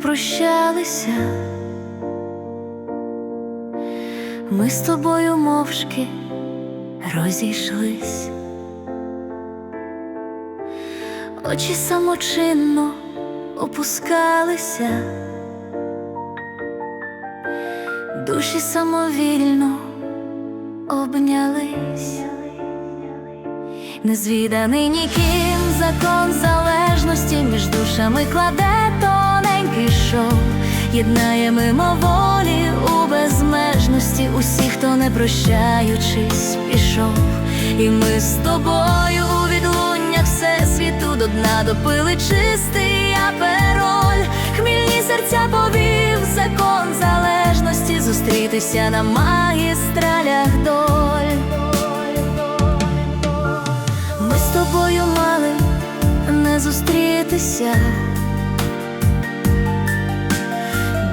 попрощалися, ми з тобою мовчки розійшлись, очі самочинно опускалися, душі самовільно обнялись, незвіданий ніким закон між душами кладе тоненький шов, єднає мимоволі у безмежності усіх, хто не прощаючись, пішов, і ми з тобою у відлуннях всесвіту до дна допили чистий апероль, хмільні серця повів закон залежності зустрітися на магістралях доль.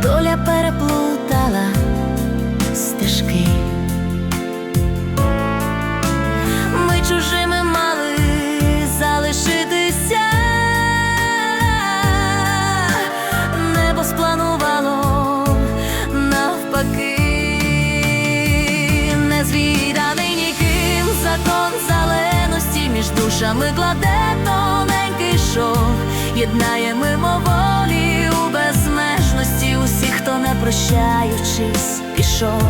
Доля переплутала стежки. Ми чужими мали залишитися, небо спланувало навпаки, незвіданий ніким закон зеленості між душами. Кладе тоненький шов, єднає мимоволі прощаючись, пішов,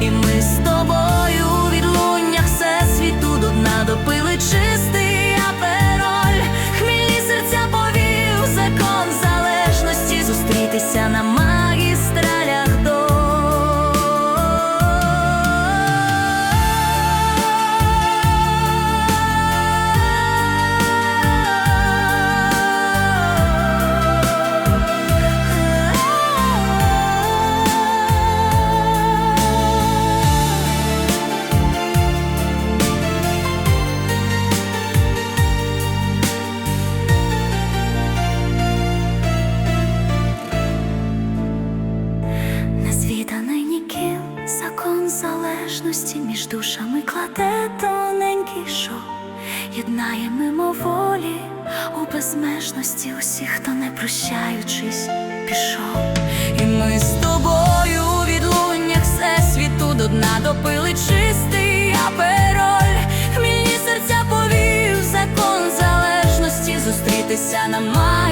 і ми з тобою залежності між душами кладе тоненький шов, єднає мимоволі у безмежності усіх, хто не прощаючись, пішов. І ми з тобою у відлуннях всесвіту до дна допили чистий апероль, хмільні серця повів закон залежності зустрітися на магії